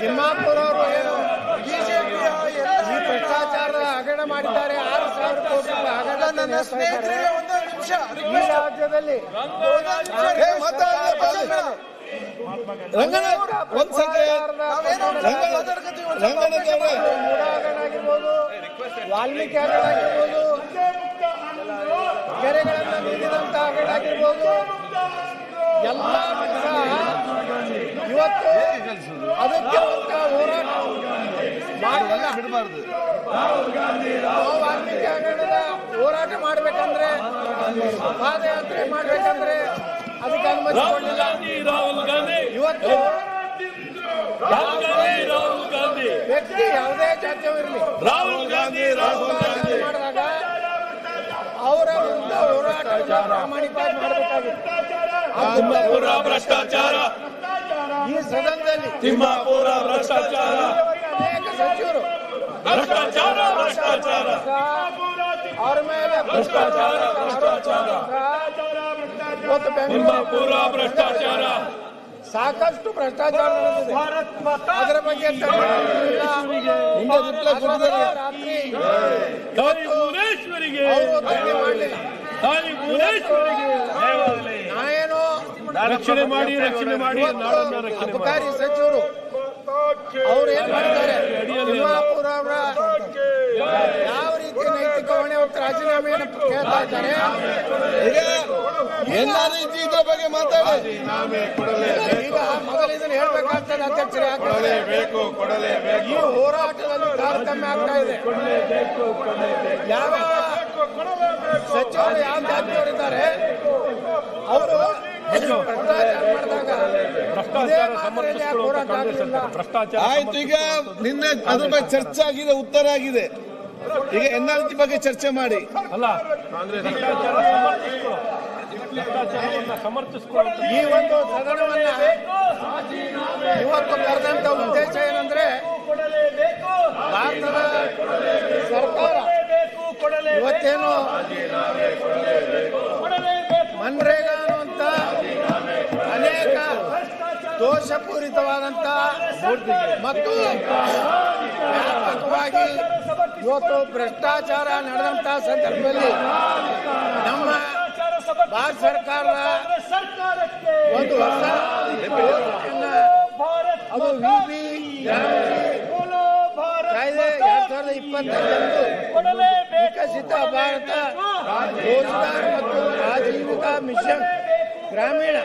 ತಿಮ್ಮಾಪುರ ಅವರು ಬಿಜೆಪಿಯ ಈ ಭ್ರಷ್ಟಾಚಾರದ ಹಗರಣ ಮಾಡಿದ್ದಾರೆ. ಆರು ಸಾವಿರ ಕೋಟಿ ಹಗರಣ ನನ್ನ ಸ್ನೇಹಿತರಿಗೆ ಒಂದು ನಿಮಿಷ. ಈ ರಾಜ್ಯದಲ್ಲಿ. ರಂಗನಾಥ್ ಒಂದ್ ಅವರೇ. ಆಗಿರ್ಬೋದು ವಾಲ್ಮೀಕಿ ಹಗರಣ ಆಗಿರ್ಬೋದು. ಕೆರೆಗಳನ್ನ ನೀಡಿದಂತ ಹಗರಣ ಆಗಿರ್ಬೋದು. ಎಲ್ಲ ಇವತ್ತು ಅದಕ್ಕೆ ಹೋರಾಟ ಮಾಡಲಿಲ್ಲ ಬಿಡಬಾರ್ದು ಹೋರಾಟ ಮಾಡ್ಬೇಕಂದ್ರೆ ಪಾದಯಾತ್ರೆ ಮಾಡ್ಬೇಕಂದ್ರೆ ಅದಕ್ಕೆ ಅನುಮತಿ ಕೊಡಲಿಲ್ಲ ಗಾಂಧಿ. ರಾಹುಲ್ ಗಾಂಧಿ ಇವತ್ತು ರಾಹುಲ್ ಗಾಂಧಿ. ವ್ಯಕ್ತಿ ಯಾವುದೇ ಜಾತ್ಯವಿರಲಿ ರಾಹುಲ್ ಗಾಂಧಿ ರಾಹುಲ್ ಗಾಂಧಿ. ತಿಮ್ಮಾಪುರ ಭ್ರಷ್ಟಾಚಾರ ಈ ಸದನದಲ್ಲಿ ತಿಮ್ಮಾಪುರ ಭ್ರಷ್ಟಾಚಾರ ಅನೇಕ ಸಚಿವರು ಭ್ರಷ್ಟಾಚಾರ ಭ್ರಷ್ಟಾಚಾರ ಸಹ ಅವ್ರ ಮೇಲೆ ಭ್ರಷ್ಟಾಚಾರ ಭ್ರಷ್ಟಾಚಾರ ಇವತ್ತು ಬೆಂಗಳೂರು ತಿಮ್ಮಾಪುರ ಭ್ರಷ್ಟಾಚಾರ ಸಾಕಷ್ಟು ಭ್ರಷ್ಟಾಚಾರ ನಡೆದಿದೆ ಅದರ ಬಗ್ಗೆ ತನಿಖೆ ಹಿಂದೆ ರಿಪ್ಲೈ ಕೊಟ್ಟಿದ್ದಾರೆ ರಾತ್ರಿ ತಾಯಿ ಭುವನೇಶ್ವರಿಗೆ ಅವರು ತನಿಖೆ ಮಾಡಲಿಲ್ಲ ತಾಯಿ ಭುವನೇಶ್ವರಿಗೆ ದೇವಾಲಯ. ನಾನೇನು ರಕ್ಷಣೆ ಮಾಡಿ ರಕ್ಷಣೆ ಮಾಡಿ ನಾಡನ್ನ ರಕ್ಷಣೆ ಮಾಡಿ. ಅಧಿಕಾರಿ ಸಚಿವರು ಅವ್ರು ಏನ್ ಮಾಡಿದ್ದಾರೆ ತಿಮ್ಮಾಪುರ ಅವರ ಯಾವ ರೀತಿ ನೈತಿಕ ಹೊಣೆ ಹೊತ್ತು ರಾಜೀನಾಮೆಯನ್ನು ಕೇಳ್ತಾ ಇದ್ದಾರೆ? ಎಲ್ಲ ರೀತಿ ಇದ್ರ ಬಗ್ಗೆ ಮಾತಾಡಿ. ಈಗ ಮೊದಲು ಇದನ್ನ ಹೇಳ್ಬೇಕಾಗ್ತದೆ ಅಧ್ಯಕ್ಷರೇ. ಈ ಹೋರಾಟದಲ್ಲಿ ತಾರತಮ್ಯ ಆಗ್ತಾ ಇದೆ. ಯಾವ ಸಚಿವರು ಯಾವ ಜಾತಿಯವರಿದ್ದಾರೆ ಅವರು ಆಯ್ತು ಈಗ ನಿನ್ನೆ ಅದ್ರ ಬಗ್ಗೆ ಚರ್ಚೆ ಆಗಿದೆ ಉತ್ತರ ಆಗಿದೆ. ಈಗ ಎನ್ ಆರ್ ಬಗ್ಗೆ ಚರ್ಚೆ ಮಾಡಿ. ಅಲ್ಲ ಈ ಒಂದು ಸದನವನ್ನ ಇವತ್ತು ಕರೆದಂತ ಉದ್ದೇಶ ಇವತ್ತೇನು ಮನ್ರೇಗಾ ಅಂತ ಅನೇಕ ದೋಷಪೂರಿತವಾದಂತ ಮತ್ತು ವ್ಯಾಪಕವಾಗಿ ಇವತ್ತು ಭ್ರಷ್ಟಾಚಾರ ನಡೆದಂತ ಸಂದರ್ಭದಲ್ಲಿ ನಮ್ಮ ಭಾರತ ಸರ್ಕಾರ ಒಂದು ಹೊಸ ಅದು ವಿ ಇಪ್ಪತ್ತೈದರಂದು ವಿಕಸಿತ ಭಾರತ, ರೋಜ್ಗಾರ್ ಮತ್ತು ಆಜೀವಿಕಾ ಮಿಷನ್ ಗ್ರಾಮೀಣ.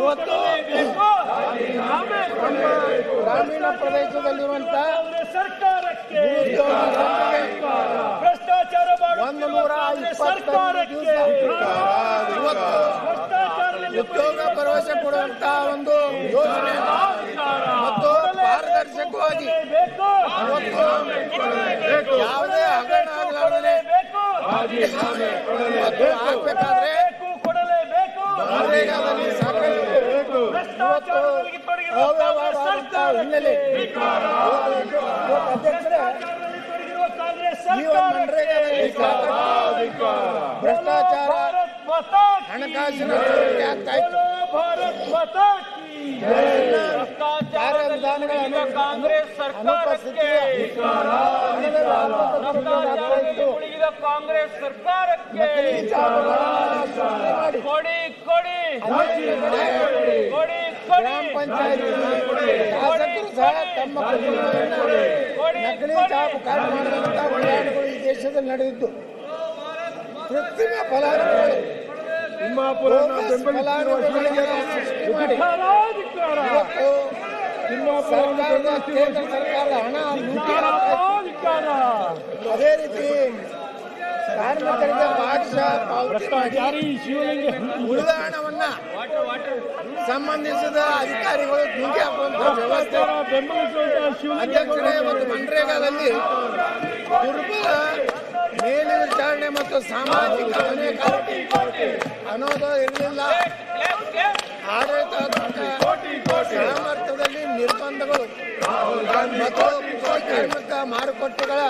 ಇವತ್ತು ಗ್ರಾಮೀಣ ಪ್ರದೇಶದಲ್ಲಿರುವಂತ ಭ್ರಷ್ಟಾಚಾರ ಒಂದು ನೂರ ಇಪ್ಪತ್ತೈದು ಉದ್ಯೋಗ ಭರವಸೆ ಕೊಡುವಂತ ಒಂದು ಯೋಜನೆ. ಪಾರದರ್ಶಕವಾಗಿ ಇವತ್ತು ಯಾವುದೇ ಹಗರಣ ಆಗಲಾರದೆ ಇವತ್ತು ಆಗ್ಬೇಕಾದ್ರೆ ನರೇಗಾದಲ್ಲಿ ಸಾಕಷ್ಟು ಇವತ್ತು ಅವ್ಯವಹಾರವಾದಂತ ಹಿನ್ನೆಲೆ ಇವತ್ತು ಅಧ್ಯಕ್ಷರೇ ಈ ಒಂದು ನರೇಗಾದಲ್ಲಿ ಸಾಕಷ್ಟು ಭ್ರಷ್ಟಾಚಾರ ಹಣಕಾಸಿನ ಚೋರಿಕೆ ಆಗ್ತಾ ಇತ್ತು ಕಾರ್ಯವಿಧಾನಗಳ ಕಾಂಗ್ರೆಸ್ ಸರ್ಕಾರಕ್ಕೆ ಕಾಂಗ್ರೆಸ್ ಸರ್ಕಾರಕ್ಕೆ ಕೊಡಿ ಕೊಡಿ ಕೊಡಿ ಗ್ರಾಮ ಪಂಚಾಯತ್ ತಮ್ಮ ನಕಲಿ ಜಾಬ್ ಕಾರ್ಡ್ ಮಾಡಿದಂತ ಪ್ರಯಾಣಗಳು ಈ ದೇಶದಲ್ಲಿ ನಡೆದಿದ್ದು. ಕೃತ್ರಿಮ ಫಲಾನುಭವಿಗಳು ಫಲಾನುಭವಿಗಳನ್ನ ಸೃಷ್ಟಿ ಮಾಡಿ. ಕೇಂದ್ರ ಸರ್ಕಾರದ ಹಣ. ಅದೇ ರೀತಿ ಕಾರ್ಮಿಕರಿಗೆ ಮಾಡಿ ಉಳಿದ ಹಣವನ್ನ ಸಂಬಂಧಿಸಿದ ಅಧಿಕಾರಿಗಳು ನುಂಗಿ ಹಾಕುವಂತಹ ವ್ಯವಸ್ಥೆ. ಅಧ್ಯಕ್ಷರೇ ಮತ್ತು ಮನ್ರೇಗಾದಲ್ಲಿ ದುರ್ಬಲ ಮೇಲ್ವಿಚಾರಣೆ ಮತ್ತು ಸಾಮಾಜಿಕ ಅನ್ನೋದು ಇರಲಿಲ್ಲ. ಆಡಳಿತಾತ್ಮಕ ಸಾಮರ್ಥ್ಯದಲ್ಲಿ ನಿರ್ಬಂಧಗಳು. ಮತ್ತು ಮಾರುಕಟ್ಟೆಗಳ ಮಾರುಕಟ್ಟೆಗಳ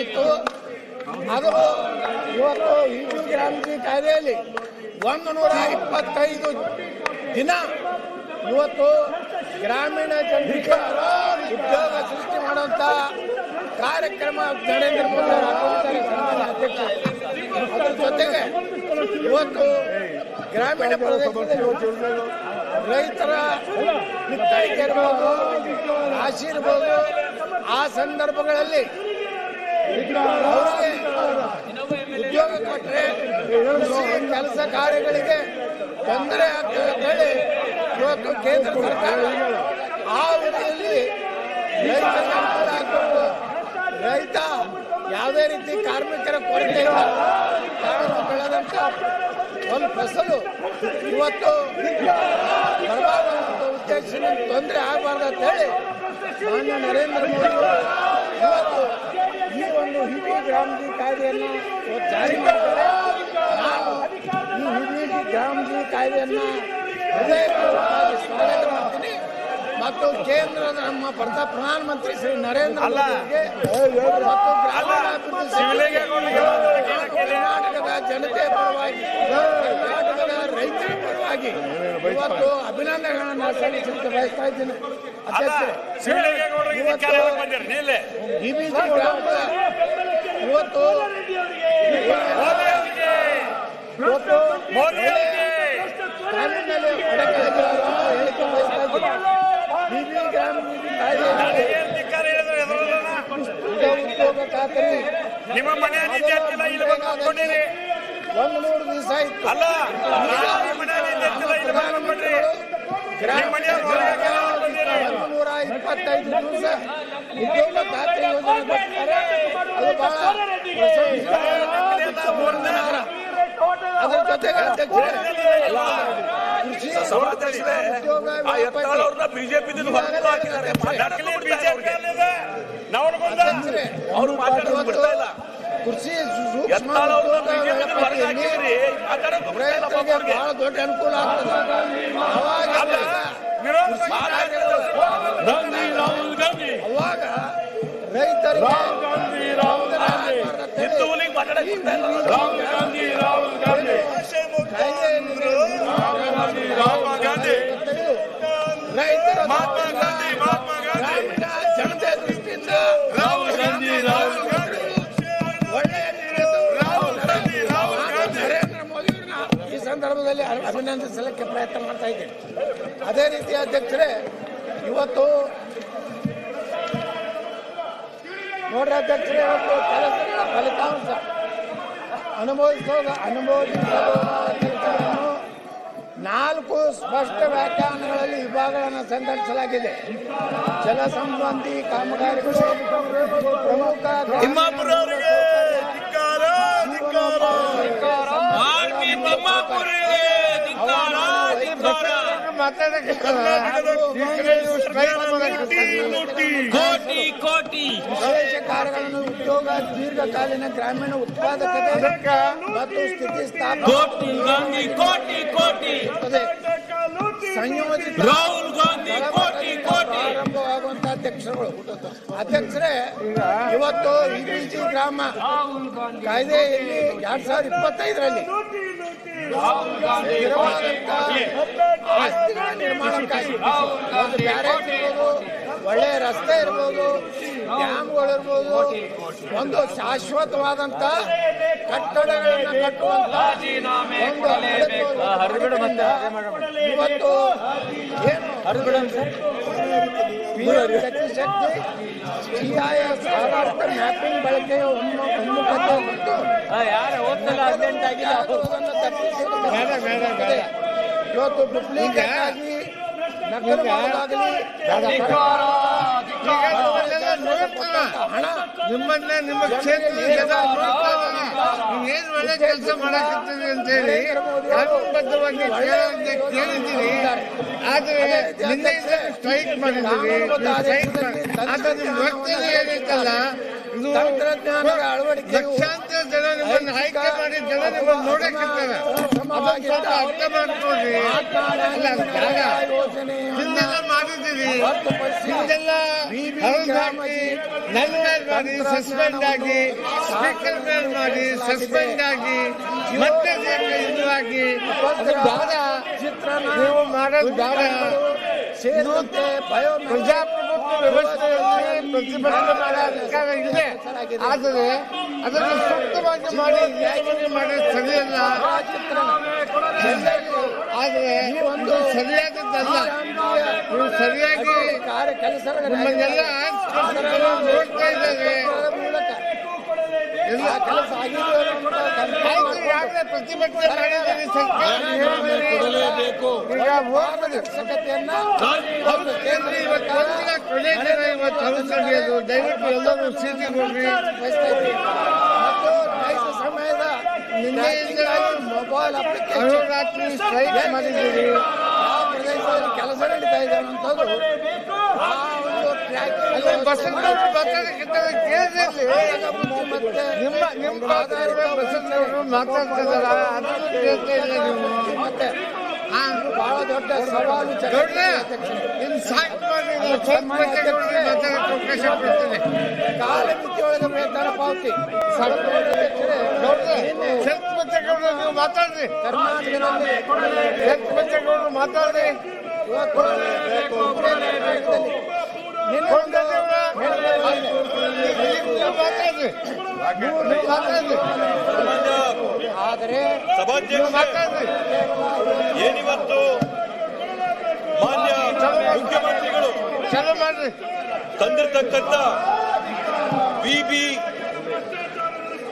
ಇತ್ತು ಅದು ಇವತ್ತು ಹಿಂದೂ ಗ್ರಾಮೀಣ ಕಾಯ್ದೆಯಲ್ಲಿ ಒಂದು ನೂರ ಇಪ್ಪತ್ತೈದು ದಿನ ಇವತ್ತು ಗ್ರಾಮೀಣ ಜನರಿಗೆ ಉದ್ಯೋಗ ಸೃಷ್ಟಿ ಮಾಡುವಂತ ಕಾರ್ಯಕ್ರಮ ನರೇಂದ್ರ ಮೋದಿ ಅಧ್ಯಕ್ಷ. ಜೊತೆಗೆ ಇವತ್ತು ಗ್ರಾಮೀಣ ರೈತರ ಮಿತ್ತೈಕೆ ಇರ್ಬೋದು ಆಶೀರ್ವಾದ ಆ ಸಂದರ್ಭಗಳಲ್ಲಿ ಉದ್ಯೋಗ ಕೊಟ್ಟರೆ ಕೆಲಸ ಕಾರ್ಯಗಳಿಗೆ ತೊಂದರೆ ಆಗ್ತದೆ ಅಂತ ಹೇಳಿ ಇವತ್ತು ಕೇಂದ್ರ ಸರ್ಕಾರ ಆ ರೀತಿಯಲ್ಲಿ ರೈತ ಯಾವುದೇ ರೀತಿ ಕಾರ್ಮಿಕರ ಕೊರತೆ ಬೆಳೆದಂತ ಒಂದು ಫಸಲು ಇವತ್ತು ಉದ್ದೇಶ ತೊಂದರೆ ಆಗಬಾರ್ದು ಅಂತ ಹೇಳಿ ಮಾನ್ಯ ನರೇಂದ್ರ ಮೋದಿ ಇವತ್ತು ಈ ಒಂದು ಹಿರಿಯ ಗ್ರಾಮಜಿ ಕಾಯ್ದೆಯನ್ನು ಜಾರಿ ಮಾಡಿದ್ದಾರೆ ನಾನು ಈ ಹಿರಿಯ ಗ್ರಾಮಜಿ ಕಾಯ್ದೆಯನ್ನು ಹೃದಯಪೂರ್ವಕವಾಗಿ ಸ್ವಾಗತ ಮಾಡ್ತೀನಿ. ಮತ್ತು ಕೇಂದ್ರದ ನಮ್ಮ ಪ್ರಧಾನ ಪ್ರಧಾನಮಂತ್ರಿ ಶ್ರೀ ನರೇಂದ್ರ ಮೋದಿಗೆ ಮತ್ತು ಕರ್ನಾಟಕದ ಜನತೆಯ ಪರವಾಗಿ ಕರ್ನಾಟಕದ ರೈತರ ಪರವಾಗಿ ಇವತ್ತು ಅಭಿನಂದನೆಗಳನ್ನು ಸಲ್ಲಿಸಲಿಕ್ಕೆ ಬಯಸ್ತಾ ಇದ್ದೀನಿ. ಅಧ್ಯಕ್ಷರೇ ಇವತ್ತು ನಿಮ್ಮ ಮನೆ ಒಂದು ನೂರು ದಿವಸ ಇತ್ತು ಅಲ್ಲ ನಿಮ್ಮ ಮನೆ ಇಪ್ಪತ್ತೈದು ದಿವಸ ಉದ್ಯೋಗ ಖಾತ್ರಿ ಯೋಜನೆ ಕೊಟ್ಟಿದ್ದಾರೆ ಅದು ಬಹಳ. ಅದರ ಜೊತೆಗೆ ಅಧ್ಯಕ್ಷರೇ, ಕೃಷಿ ಉದ್ಯೋಗ ವ್ಯಾಪಾರಿ ಬಿಜೆಪಿ ಕೃಷಿ ಸೂಕ್ಷ್ಮ ರೈತರಿಗೆ ಅವ್ರಿಗೆ. ಬಹಳ ದೊಡ್ಡ ಅನುಕೂಲ ಆಗ್ತದೆ ಗಾಂಧಿ ರಾಹುಲ್ ಗಾಂಧಿ ಅವಾಗ ರೈತರಿಗೆ ರಾಹುಲ್ ಗಾಂಧಿ ರಾಹುಲ್ ಗಾಂಧಿ. ಹಿಂದೂ ಹುಲಿಗೆ ಮಾತಾಡಕ್ ಗೊತ್ತಿಲ್ಲ. ರಾಹುಲ್ ಗಾಂಧಿ ರಾಹುಲ್ ಗಾಂಧಿ. ರಾಹುಲ್ ಗಾಂಧಿ ರೈತರ ಮಹಾತ್ಮ ಗಾಂಧಿ ಮಹಾತ್ಮ ಗಾಂಧಿ. ಜನತೆ ದೃಷ್ಟಿಯಿಂದ ರಾಹುಲ್ ಗಾಂಧಿ ರಾಹುಲ್ ಗಾಂಧಿ. ಒಳ್ಳೆಯ ರಾಹುಲ್ ಗಾಂಧಿ ರಾಹುಲ್ ಗಾಂಧಿ. ನರೇಂದ್ರ ಮೋದಿ ಈ ಸಂದರ್ಭದಲ್ಲಿ ಅಭಿ- ಅಭಿನಂದಿಸಲಿಕ್ಕೆ ಪ್ರಯತ್ನ ಮಾಡ್ತಾ ಇದ್ದೇನೆ. ಅದೇ ರೀತಿ ಅಧ್ಯಕ್ಷರೇ ಇವತ್ತು ನೋಡ್ರಿ ಅಧ್ಯಕ್ಷರೇ ಇವತ್ತು ಕೆಲಸಗಳ ಫಲಿತಾಂಶ. ಅನುಭವಿಸೋದ ಅನುಭವಿಸೋದನ್ನು ನಾಲ್ಕು ಸ್ಪಷ್ಟ ವ್ಯಾಖ್ಯಾನಗಳಲ್ಲಿ ವಿಭಾಗಗಳನ್ನು ಸಂಘಟಿಸಲಾಗಿದೆ ಜಲ ಸಂಬಂಧಿ ಕಾಮಗಾರಿಗಳು ಪ್ರಮುಖ ತಿಮ್ಮಾಪುರ ಕೋಟಿ ಕೋಟಿ. ವಿಶೇಷ ಕಾರ್ಯಗಳನ್ನು ಉದ್ಯೋಗ ದೀರ್ಘಕಾಲೀನ ಗ್ರಾಮೀಣ ಉತ್ಪಾದಕತೆ ಮತ್ತು ಸ್ಥಿತಿ ಕೋಟಿ ಗಾಂಧಿ ಕೋಟಿ ಕೋಟಿ. ಸಂಯೋಜಿತ ರಾಹುಲ್ ಗಾಂಧಿ ಕೋಟಿ ಕೋಟಿ. ಪ್ರಾರಂಭವಾಗುವಂತ ಅಧ್ಯಕ್ಷರುಗಳು. ಅಧ್ಯಕ್ಷರೇ ಇವತ್ತು ಇಬಿಜಿ ಗ್ರಾಮ ಕಾಯ್ದೆಯಲ್ಲಿ ಎರಡ್ ಸಾವಿರದ ಇಪ್ಪತ್ತೈದರಲ್ಲಿ ಆಸ್ತಿಗಳ ನಿರ್ಮಾಣಕ್ಕಾಗಿ ಒಂದು ಬ್ಯಾರೇಜ್ ಇರ್ಬೋದು. ಒಳ್ಳೆ ರಸ್ತೆ ಇರ್ಬೋದು ಡ್ಯಾಮ್ಗಳು ಇರ್ಬೋದು ಒಂದು ಶಾಶ್ವತವಾದಂತ ಕಟ್ಟಡಗಳನ್ನು ಕಟ್ಟುವಂತ ಇವತ್ತು ಏನು? ಮ್ಯಾಪಿಂಗ್ ಬಳಕೆಯ ಒಮ್ಮುಖತೆ ಮತ್ತು ಇವತ್ತು ಡುಪ್ಲಿಕೇಟ್ ಆಗಿ. ಹಣ ನಿಮ್ಮನ್ನ ನಿಮ್ಮ ಕ್ಷೇತ್ರ ಜನ ನೋಡ್ತಾ ಇದ್ದಾನೆ. ನೀವ್ ಒಳ್ಳೆ ಕೆಲಸ ಮಾಡಕತ್ತೀರಿ ಅಂತ ಹೇಳಿ ಕಾನೂನುಬದ್ಧವಾಗಿ ಕೇಳಿದ್ದೀರಿ ಆದ್ರೆ ನಿನ್ನೆಯಿಂದ ಸ್ಟ್ರೈಕ್ ಮಾಡಿದ್ದೀರಿ ಸ್ಟ್ರೈಕ್ ಆದ್ರೆ ನಿಮ್ ವರ್ತನೆ ಏನೈತಲ್ಲ ಇದು ತಂತ್ರಜ್ಞಾನದ ಅಳವಡಿಕೆಯು ಲಕ್ಷಾಂತರ ಜನ ನಿಮ್ಮನ್ನು ಆಯ್ಕೆ ಮಾಡಿ ಜನ ನಿಮ್ಮನ್ನು ನೋಡಕ್ಕಿರ್ತಾರೆ ಮಾಡಿ ಸಸ್ಪೆಂಡ್ ಆಗಿ ಸ್ಪೀಕರ್ ಮೇಲೆ ಮಾಡಿ ಸಸ್ಪೆಂಡ್ ಆಗಿ ಮತ್ತೆ ಇದು ಆಗಿ. ಅದು ಬೇಡ. ನೀವು ಮಾಡೋದು ಬೇಡ. ಸೇರಿದಂತೆ ಪ್ರಜಾಪ್ರಭುತ್ವ ವ್ಯವಸ್ಥೆಯಲ್ಲಿ ಪ್ರತಿಭಟನೆ ಇದೆ ಆದರೆ ಅದನ್ನು ಸೂಕ್ತವಾಗಿ ಮಾಡಿ ನ್ಯಾಯವಾಗಿ ಮಾಡಿ ಸರಿಯಲ್ಲ. ಆದರೆ ಒಂದು ಸರಿಯಾದದ್ದಲ್ಲ. ನೀವು ಸರಿಯಾಗಿ ಕಾರ್ಯ ಕೆಲಸ ನಿಮ್ಮನ್ನೆಲ್ಲ ನೋಡ್ತಾ ಇದ್ದಾರೆ. ಎಲ್ಲ ಕೆಲಸ ಆಗಿದೆ ಆಯ್ತು ಈಗಾಗಲೇ ಪ್ರತಿಭಟನೆ ಮಾಡಿದ್ದೀರಿ ಸರ್ಕಾರ ಈಗ ಹೋಗ್ಬೋದು ಅವಶ್ಯಕತೆಯನ್ನ ಹೌದು ಕೇಂದ್ರ ಇವತ್ತು ಒಂದಿನ ಕೊನೆ ದಿನ ಇವತ್ತು ಹೌದು ನಡೆಯೋದು ದಯವಿಟ್ಟು ಎಲ್ಲರೂ ಸೀಟಿ ನೋಡ್ರಿ. ಮತ್ತು ನೈಜ ಸಮಯದ ನಿನ್ನೆಯಿಂದ ಮೊಬೈಲ್ ಅಪ್ಲಿಕೇಶನ್ ರಾತ್ರಿ ಸ್ಟ್ರೈಕ್ ಮಾಡಿದ್ದೀವಿ ಆ ಪ್ರದೇಶದಲ್ಲಿ ಕೆಲಸ ನಡೀತಾ ಇದೆ ಅನ್ನೋಂಥದ್ದು ನಿಮ್ಮ ನಿಮ್ಮ ಬಸವನವರು ಮಾತಾಡ್ತಿದಾರ ನೀವು ಮತ್ತೆ ಬಹಳ ದೊಡ್ಡ ಸವಾಲು ಇನ್ನು ಸಾಕು ಮಾಡಿ ಅವಕಾಶ ಕೊಡ್ತೇನೆ ಕಾಲಮಿತಿಯೊಳಗೆ ವೇತನ ಪಾವತಿ ನೀವು ಮಾತಾಡ್ರಿ ಕರ್ನಾಟಕದಲ್ಲಿ ಮಾತಾಡ್ರಿ ಆದರೆ ಏನಿವತ್ತು? ಮಾನ್ಯ ಮುಖ್ಯಮಂತ್ರಿಗಳು ತಂದಿರತಕ್ಕಂಥ ಮಾಡ್ರಿ. ತಂದಿರತಕ್ಕಂತ ಬಿ ಬಿ